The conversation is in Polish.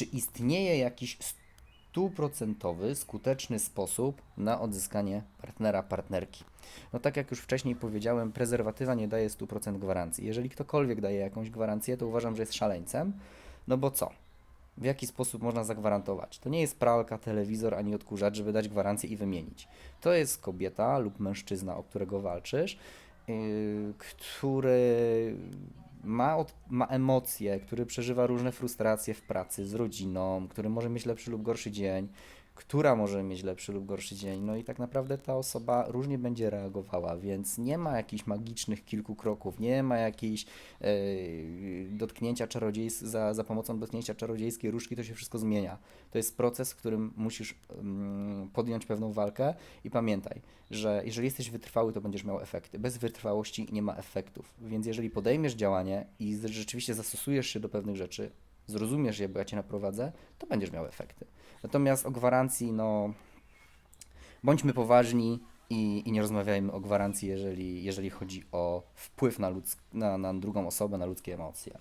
czy istnieje jakiś stuprocentowy, skuteczny sposób na odzyskanie partnera, partnerki. No tak jak już wcześniej powiedziałem, prezerwatywa nie daje 100% gwarancji. Jeżeli ktokolwiek daje jakąś gwarancję, to uważam, że jest szaleńcem, no bo co? W jaki sposób można zagwarantować? To nie jest pralka, telewizor ani odkurzacz, żeby dać gwarancję i wymienić. To jest kobieta lub mężczyzna, o którego walczysz, yy, który ma, od, ma emocje, który przeżywa różne frustracje w pracy, z rodziną, który może mieć lepszy lub gorszy dzień, która może mieć lepszy lub gorszy dzień. No i tak naprawdę ta osoba różnie będzie reagowała, więc nie ma jakichś magicznych kilku kroków, nie ma jakiejś e, dotknięcia czarodziejs za, za pomocą dotknięcia czarodziejskiej różdżki, to się wszystko zmienia. To jest proces, w którym musisz mm, podjąć pewną walkę i pamiętaj, że jeżeli jesteś wytrwały, to będziesz miał efekty. Bez wytrwałości nie ma efektów. Więc jeżeli podejmiesz działanie i rzeczywiście zastosujesz się do pewnych rzeczy, zrozumiesz je, bo ja cię naprowadzę, to będziesz miał efekty. Natomiast o gwarancji, no bądźmy poważni i, i nie rozmawiajmy o gwarancji, jeżeli, jeżeli chodzi o wpływ na, ludz, na, na drugą osobę, na ludzkie emocje.